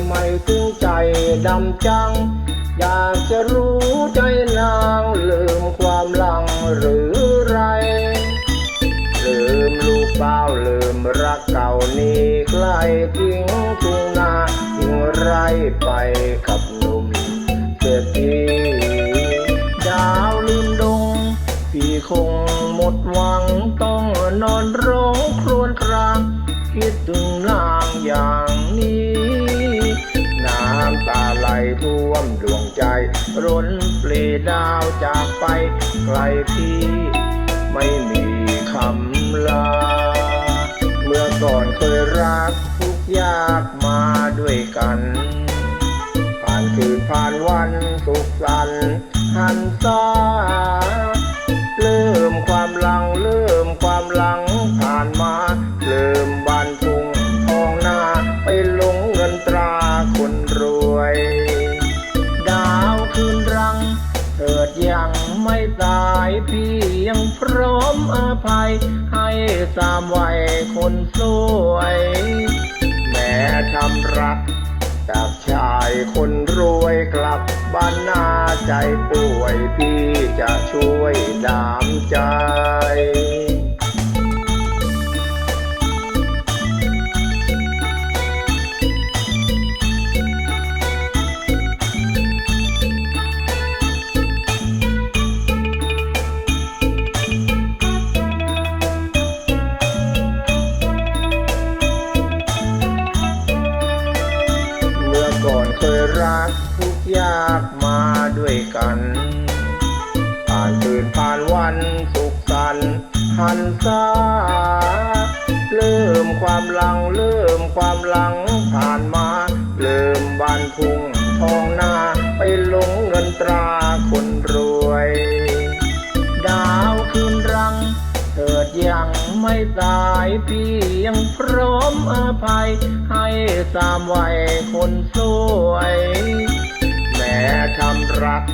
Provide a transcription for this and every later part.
ำไมถึงใจดำจัง อยากจะรู้ใจนางลืมความหลังหรือไร ลืมลูกเป้าลืมรักเก่านี้ใกล้ทิ้งทุ่งนาทิ้งไรไปกับหนุ่มเศรษฐีดาวลืมดง พี่คงหมดหวังต้องนอนร้องครวญครางคิดถึงนางอย่าง มดวงใจร้นปลีดาวจากไปไกลพี่ ไม่มีคำลา เมื่อก่อนเคยรักทุกยากมาด้วยกัน ผ่านคืนผ่านวันสุขสันต์หันษา ไม่ตายพี่ยังพร้อมอภัย ให้สามวัยคนสวย แม่ทำรักจากชายคนรวยกลับบ้านนาใจป่วยพี่จะช่วยดามใจากทุกยากมาด้วยกันผ่านคืนผ่านวันสุขสันต์หันซาเริ่มความหลังเริ่มความหลังผ่านมา เริ่มบานพุงทองหน้าไปหลงเงินตราคนรวย ไม่ตายพี่ยังพร้อมอภัย ให้สามวัยคนสวย แม้ทำรัก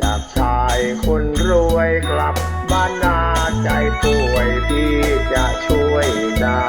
จากชายคนรวยกลับบ้านนาใจป่วยพี่จะช่วยดา